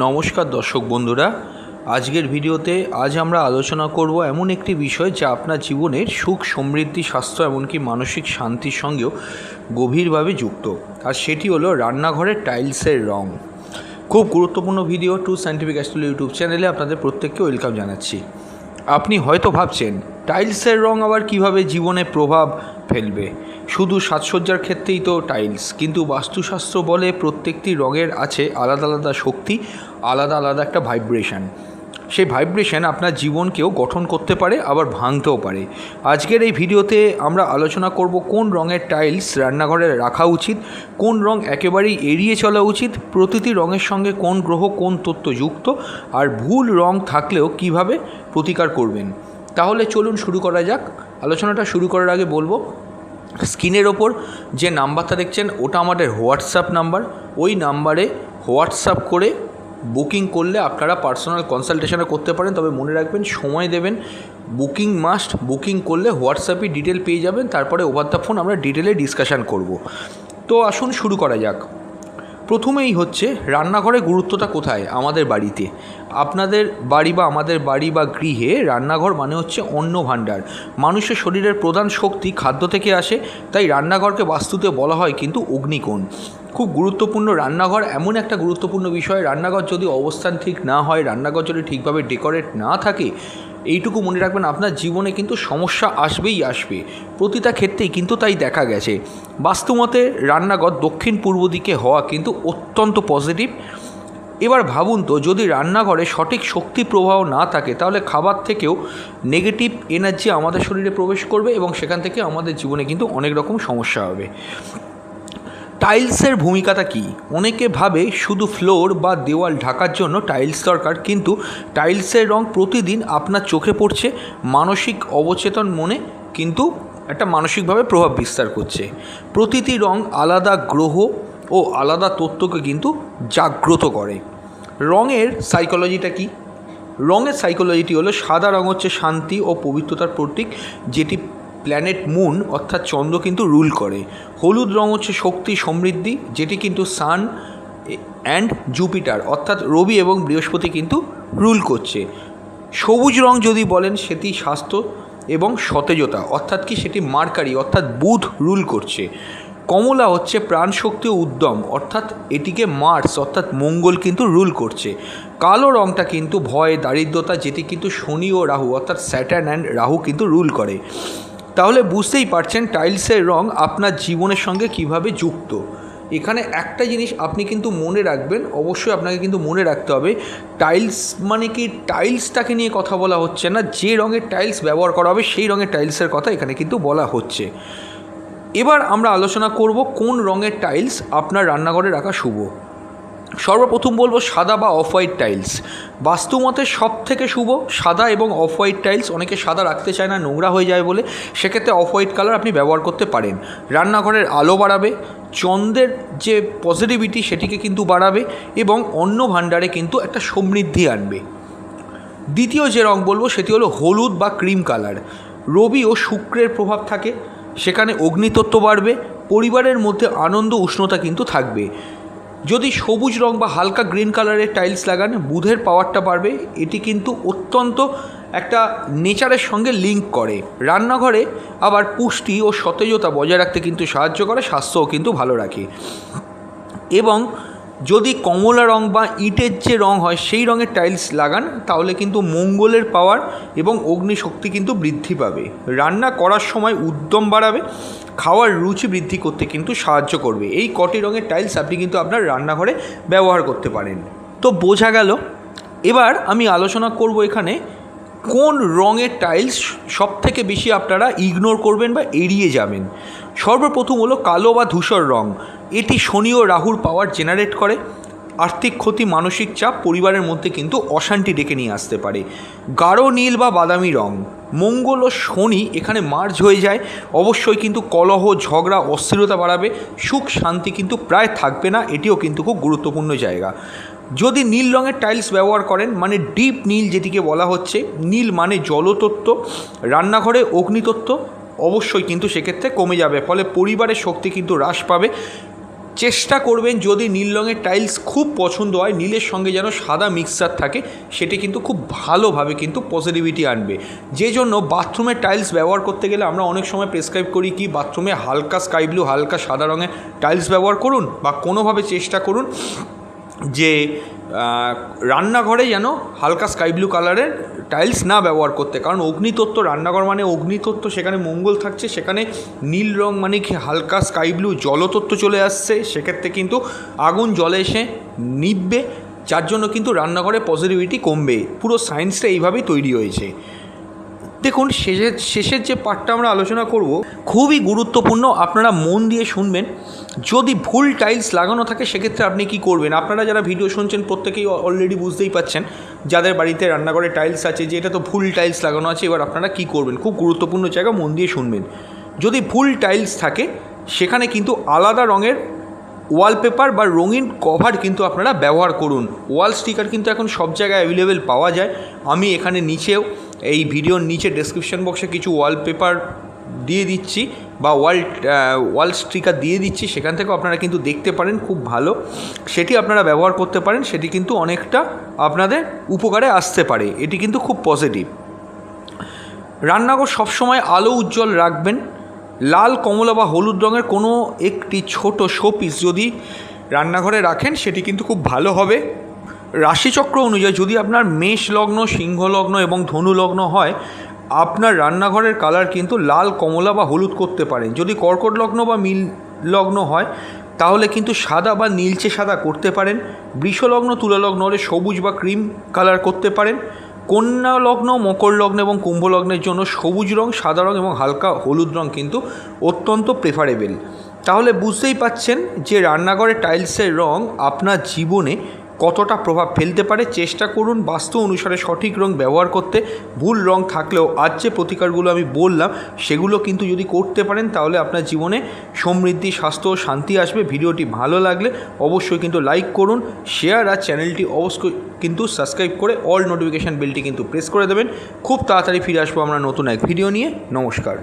নমস্কার দর্শক বন্ধুরা, আজকের ভিডিওতে আজ আমরা আলোচনা করব এমন একটি বিষয় যা আপনার জীবনের সুখ, সমৃদ্ধি, স্বাস্থ্য এমনকি মানসিক শান্তির সঙ্গেও গভীরভাবে যুক্ত। আর সেটি হলো রান্নাঘরের টাইলসের রং। খুব গুরুত্বপূর্ণ video to scientific astrology YouTube চ্যানেলে আপনাদের প্রত্যেককে ওয়েলকাম জানাচ্ছি। আপনি হয়তো ভাবছেন টাইলসের রং আবার কীভাবে জীবনে প্রভাব ফেলবে? শুধু সাজসজ্জার ক্ষেত্রেই তো টাইলস, কিন্তু বাস্তুশাস্ত্র বলে প্রত্যেকটি রঙের আছে আলাদা আলাদা শক্তি, আলাদা আলাদা একটা ভাইব্রেশন। সেই ভাইব্রেশন আপনার জীবনকেও গঠন করতে পারে, আবার ভাঙতেও পারে। আজকের এই ভিডিওতে আমরা আলোচনা করব কোন রঙের টাইলস রান্নাঘরে রাখা উচিত, কোন রং একেবারেই এড়িয়ে চলা উচিত, প্রতিটি রঙের সঙ্গে কোন গ্রহ কোন তত্ত্ব যুক্ত, আর ভুল রং থাকলেও কীভাবে প্রতিকার করবেন। তাহলে চলুন শুরু করা যাক। আলোচনাটা শুরু করার আগে বলব, স্ক্রিনের ওপর যে নাম্বারটা দেখছেন, ওটা আমাদের হোয়াটসঅ্যাপ নাম্বার। ওই নাম্বারে হোয়াটসঅ্যাপ করে বুকিং করলে আপনারা পার্সোনাল কনসালটেশনও করতে পারেন। তবে মনে রাখবেন, সময় দেবেন। বুকিং মাস্ট, বুকিং করলে হোয়াটসঅ্যাপে ডিটেল পেয়ে যাবেন। তারপরে ওভার দ্য ফোন আমরা ডিটেলে ডিসকাশান করব। তো আসুন শুরু করা যাক। প্রথমেই হচ্ছে রান্নাঘরের গুরুত্বটা কোথায়? আমাদের বাড়িতে। আপনাদের বাড়ি বা আমাদের বাড়ি বা গৃহে রান্নাঘর মানে হচ্ছে অন্ন ভাণ্ডার। মানুষের শরীরের প্রধান শক্তি খাদ্য থেকে আসে, তাই রান্নাঘরকে বাস্তুতে বলা হয় কিন্তু অগ্নিকোণ। খুব গুরুত্বপূর্ণ রান্নাঘর এমন একটা গুরুত্বপূর্ণ বিষয়, রান্নাঘর যদি অবস্থান ঠিক না হয়, রান্নাঘর যদি ঠিকভাবে ডেকোরেট না থাকে এইটুকু মনে রাখবেন, আপনার জীবনে কিন্তু সমস্যা আসবেই আসবে। প্রতিটা ক্ষেত্রেই কিন্তু তাই দেখা গেছে। বাস্তুমতে রান্নাঘর দক্ষিণ পূর্ব দিকে হওয়া কিন্তু অত্যন্ত পজিটিভ এবার ভাবুন তো, যদি রান্নাঘরে সঠিক শক্তি প্রবাহ না থাকে, তাহলে খাবার থেকেও নেগেটিভ এনার্জি আমাদের শরীরে প্রবেশ করবে এবং সেখান থেকে আমাদের জীবনে কিন্তু অনেক রকম সমস্যা হবে। টাইলসের ভূমিকাটা কি? অনেকে ভাবে শুধু ফ্লোর বা দেওয়াল ঢাকার জন্য টাইলস দরকার, কিন্তু টাইলসের রং প্রতিদিন আপনার চোখে পড়ছে, মানসিক অবচেতন মনে, কিন্তু একটা মানসিকভাবে প্রভাব বিস্তার করছে। প্রতিটি রং আলাদা গ্রহ ও আলাদা তত্ত্বকে কিন্তু জাগ্রত করে। রঙের সাইকোলজিটা কি? রঙের সাইকোলজিটি হলো সাদা রং হচ্ছে শান্তি ও পবিত্রতার প্রতীক, যেটি প্ল্যানেট মুন অর্থাৎ চন্দ্র কিন্তু রুল করে। হলুদ রং হচ্ছে শক্তি সমৃদ্ধি, যেটি কিন্তু সান অ্যান্ড জুপিটার অর্থাৎ রবি এবং বৃহস্পতি কিন্তু রুল করছে। সবুজ রং যদি বলেন, সেটি স্বাস্থ্য এবং সতেজতা, অর্থাৎ কি সেটি মার্কারি, অর্থাৎ বুধ রুল করছে। কমলা হচ্ছে প্রাণশক্তি ও উদ্যম, অর্থাৎ এটিকে মার্স, অর্থাৎ মঙ্গল কিন্তু রুল করছে। কালো রংটা কিন্তু ভয়, দারিদ্রতা, যেটি কিন্তু শনি ও রাহু, অর্থাৎ স্যাটার্ন অ্যান্ড রাহু কিন্তু রুল করে। তাহলে বুঝতেই পারছেন টাইলসের রং আপনার জীবনের সঙ্গে কীভাবে যুক্ত। এখানে একটা জিনিস আপনি কিন্তু মনে রাখবেন, অবশ্যই আপনাকে কিন্তু মনে রাখতে হবে, টাইলস মানে কি টাইলসটাকে নিয়ে কথা বলা হচ্ছে না, যে রঙের টাইলস ব্যবহার করা হবে সেই রঙের টাইলসের কথা এখানে কিন্তু বলা হচ্ছে। এবার আমরা আলোচনা করব কোন রঙের টাইলস আপনার রান্নাঘরে রাখা শুভ। সর্বপ্রথম বলব সাদা বা অফ হোয়াইট টাইলস। বাস্তুমতে সব থেকে শুভ, সাদা এবং অফ হোয়াইট টাইলস, অনেকে সাদা রাখতে চায় না, নোংরা হয়ে যায় বলে সেক্ষেত্রে অফ হোয়াইট কালার আপনি ব্যবহার করতে পারেন। রান্নাঘরের আলো বাড়াবে চন্দ্রের যে পজিটিভিটি সেটিকে কিন্তু বাড়াবে এবং অন্ন ভাণ্ডারে কিন্তু একটা সমৃদ্ধি আনবে। দ্বিতীয় যে রং বলব সেটি হলো হলুদ বা ক্রিম কালার। রবি ও শুক্রের প্রভাব থাকে, সেখানে অগ্নিতত্ত্ব বাড়বে, পরিবারের মধ্যে আনন্দ উষ্ণতা কিন্তু থাকবে। যদি সবুজ রং বা হালকা গ্রিন কালারের টাইলস লাগান, বুধের পাওয়ারটা বাড়বে। এটি কিন্তু অত্যন্ত একটা নেচারের সঙ্গে লিঙ্ক করে। রান্নাঘরে আবার পুষ্টি ও সতেজতা বজায় রাখতে কিন্তু সাহায্য করে, স্বাস্থ্যও কিন্তু ভালো রাখে। এবং যদি কমলা রং বা ইটের যে রং হয়, সেই রঙের টাইলস লাগান, তাহলে কিন্তু মঙ্গলের পাওয়ার এবং অগ্নিশক্তি কিন্তু বৃদ্ধি পাবে। রান্না করার সময় উদ্যম বাড়াবে, খাওয়ার রুচি বৃদ্ধি করতে কিন্তু সাহায্য করবে। এই কটি রঙের টাইলস আপনি কিন্তু আপনার রান্নাঘরে ব্যবহার করতে পারেন। তো বোঝা গেল, এবার আমি আলোচনা করব এখানে কোন রঙের টাইলস সব থেকে বেশি আপনারা ইগনোর করবেন বা এড়িয়ে যাবেন। সর্বপ্রথম হলো কালো বা ধূসর রং। এটি শনি ও রাহুর পাওয়ার জেনারেট করে। আর্থিক ক্ষতি, মানসিক চাপ পরিবারের মধ্যে কিন্তু অশান্তি ডেকে নিয়ে আসতে পারে। গাঢ় নীল বা বাদামি রং। মঙ্গল ও শনি এখানে মার্জ হয়ে যায়। অবশ্যই কিন্তু কলহ, ঝগড়া, অস্থিরতা বাড়াবে। সুখ, শান্তি কিন্তু প্রায় থাকবে না, এটিও কিন্তু খুব গুরুত্বপূর্ণ জায়গা। যদি নীল রঙের টাইলস ব্যবহার করেন মানে ডিপ নীল যেটিকে বলা হচ্ছে, নীল মানে জলতত্ত্ব, রান্নাঘরে অগ্নিতত্ত্ব, অবশ্যই কিন্তু সেক্ষেত্রে কমে যাবে। ফলে পরিবারের শক্তি কিন্তু হ্রাস পাবে। চেষ্টা করবেন যদি নীল রঙের টাইলস খুব পছন্দ হয়, নীলের সঙ্গে যেন সাদা মিক্সচার থাকে, সেটি কিন্তু খুব ভালোভাবে কিন্তু পজিটিভিটি আনবে। যে জন্য বাথরুমের টাইলস ব্যবহার করতে গেলে আমরা অনেক সময় প্রেসক্রাইব করি কি বাথরুমে হালকা স্কাই ব্লু হালকা সাদা রঙের টাইলস ব্যবহার করুন বা কোনোভাবে চেষ্টা করুন যে রান্নাঘরে যেন হালকা স্কাই ব্লু কালারের টাইলস না ব্যবহার করতে, কারণ অগ্নিতত্ত্ব, রান্নাঘর মানে অগ্নিতত্ত্ব, সেখানে মঙ্গল থাকছে, সেখানে নীল রং মানে কি হালকা স্কাই ব্লু জলতত্ত্ব চলে আসছে, সেক্ষেত্রে কিন্তু আগুন জলে এসে নিববে যার জন্য কিন্তু রান্নাঘরে পজিটিভিটি কমবে। পুরো সায়েন্সটা এইভাবেই তৈরি হয়েছে। দেখুন শেষের শেষের যে পার্টটা আমরা আলোচনা করব, খুবই গুরুত্বপূর্ণ, আপনারা মন দিয়ে শুনবেন। যদি ভুল টাইলস লাগানো থাকে, সেক্ষেত্রে আপনি কি করবেন? আপনারা যারা ভিডিও শুনছেন, প্রত্যেকেই অলরেডি বুঝতেই পাচ্ছেন, যাদের বাড়িতে রান্নাঘরে টাইলস আছে, যে এটা তো ভুল টাইলস লাগানো আছে, এবার আপনারা কি করবেন? খুব গুরুত্বপূর্ণ জায়গা, মন দিয়ে শুনবেন। যদি ভুল টাইলস থাকে, সেখানে কিন্তু আলাদা রঙের ওয়ালপেপার বা রঙিন কভার কিন্তু আপনারা ব্যবহার করুন। ওয়াল স্টিকার কিন্তু এখন সব জায়গায় অ্যাভেলেবেল পাওয়া যায়। আমি এখানে নিচেও এই ভিডিওর নিচে ডেসক্রিপশন বক্সে কিছু ওয়ালপেপার দিয়ে দিচ্ছি বা ওয়াল ওয়াল স্টিকার দিয়ে দিচ্ছি, সেখান থেকেও আপনারা কিন্তু দেখতে পারেন, খুব ভালো। সেটি আপনারা ব্যবহার করতে পারেন, সেটি কিন্তু অনেকটা আপনাদের উপকারে আসতে পারে, এটি কিন্তু খুব পজিটিভ রান্নাঘর সবসময় আলো উজ্জ্বল রাখবেন, লাল, কমলা বা হলুদ রঙের কোনো একটি ছোট শোপিস যদি রান্নাঘরে রাখেন, সেটি কিন্তু খুব ভালো হবে। রাশিচক্র অনুযায়ী যদি আপনার মেষ লগ্ন, সিংহ লগ্ন এবং ধনু লগ্ন হয়, আপনার রান্নাঘরের কালার কিন্তু লাল, কমলা বা হলুদ করতে পারেন। যদি কর্কট লগ্ন বা মিল লগ্ন হয়, তাহলে কিন্তু সাদা বা নীলচে সাদা করতে পারেন। বৃষলগ্ন তুলালগ্ন হলে সবুজ বা ক্রিম কালার করতে পারেন। কন্যা লগ্ন, মকর লগ্ন এবং কুম্ভ লগ্নের জন্য সবুজ রং, সাদা রং এবং হালকা হলুদ রং কিন্তু অত্যন্ত প্রেফারেবল তাহলে বুঝতেই পাচ্ছেন যে রান্নাঘরের টাইলসের রং আপনার জীবনে কতটা প্রভাব ফেলতে পারে চেষ্টা করুন বাস্তু অনুসারে সঠিক রং ব্যবহার করতে। ভুল রং থাকলেও আজ যে প্রতিকারগুলো আমি বললাম, সেগুলো কিন্তু যদি করতে পারেন, তাহলে আপনার জীবনে সমৃদ্ধি, স্বাস্থ্য ও শান্তি আসবে। ভিডিওটি ভালো লাগলে অবশ্যই কিন্তু লাইক করুন, শেয়ার আর চ্যানেলটি অবশ্যই কিন্তু সাবস্ক্রাইব করে অল নোটিফিকেশান বেলটি কিন্তু প্রেস করে দেবেন। খুব তাড়াতাড়ি ফিরে আসব আমরা নতুন এক ভিডিও নিয়ে। নমস্কার।